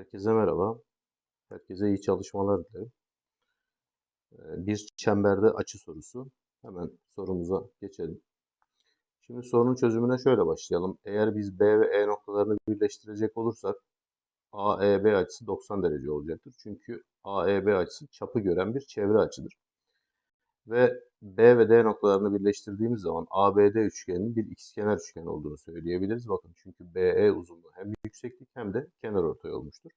Herkese merhaba. Herkese iyi çalışmalar dilerim. Ee, Bir çemberde açı sorusu. Hemen sorumuza geçelim. Şimdi sorunun çözümüne şöyle başlayalım. Eğer biz B ve E noktalarını birleştirecek olursak AEB açısı 90 derece olacaktır. Çünkü AEB açısı çapı gören bir çevre açıdır. Ve B ve D noktalarını birleştirdiğimiz zaman ABD üçgeninin bir ikizkenar üçgen olduğunu söyleyebiliriz. Bakın çünkü BE uzunluğu hem yükseklik hem de kenar ortay olmuştur.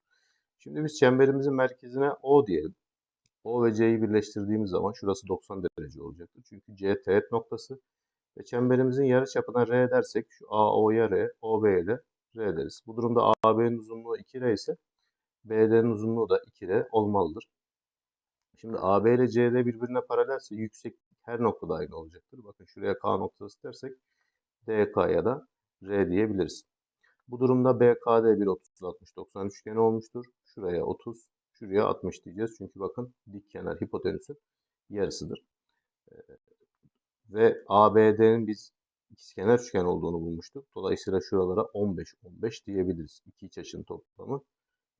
Şimdi biz çemberimizin merkezine O diyelim. O ve C'yi birleştirdiğimiz zaman şurası 90 derece olacaktır. Çünkü C teğet noktası ve çemberimizin yarıçapına R dersek şu AO'ya R, OB'ye de R deriz. Bu durumda AB'nin uzunluğu 2R ise BD'nin uzunluğu da 2R olmalıdır. Şimdi AB ile CD birbirine paralelse yükseklik her noktada aynı olacaktır. Bakın şuraya K noktası dersek DK'ya da R diyebiliriz. Bu durumda BKD bir 30 60 90 üçgeni olmuştur. Şuraya 30, şuraya 60 diyeceğiz. Çünkü bakın dik kenar hipotenüsün yarısıdır. Ee, Ve ABD'nin biz ikizkenar üçgen olduğunu bulmuştuk. Dolayısıyla şuralara 15 15 diyebiliriz. İki iç açının toplamı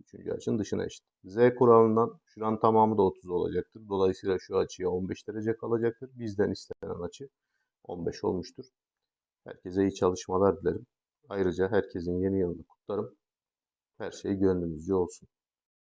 üçüncü açının dışına eşit. Z kuralından şuranın tamamı da 30 olacaktır. Dolayısıyla şu açıya 15 derece kalacaktır. Bizden istenen açı 15 olmuştur. Herkese iyi çalışmalar dilerim. Ayrıca herkesin yeni yılını kutlarım. Her şey gönlünüzce olsun.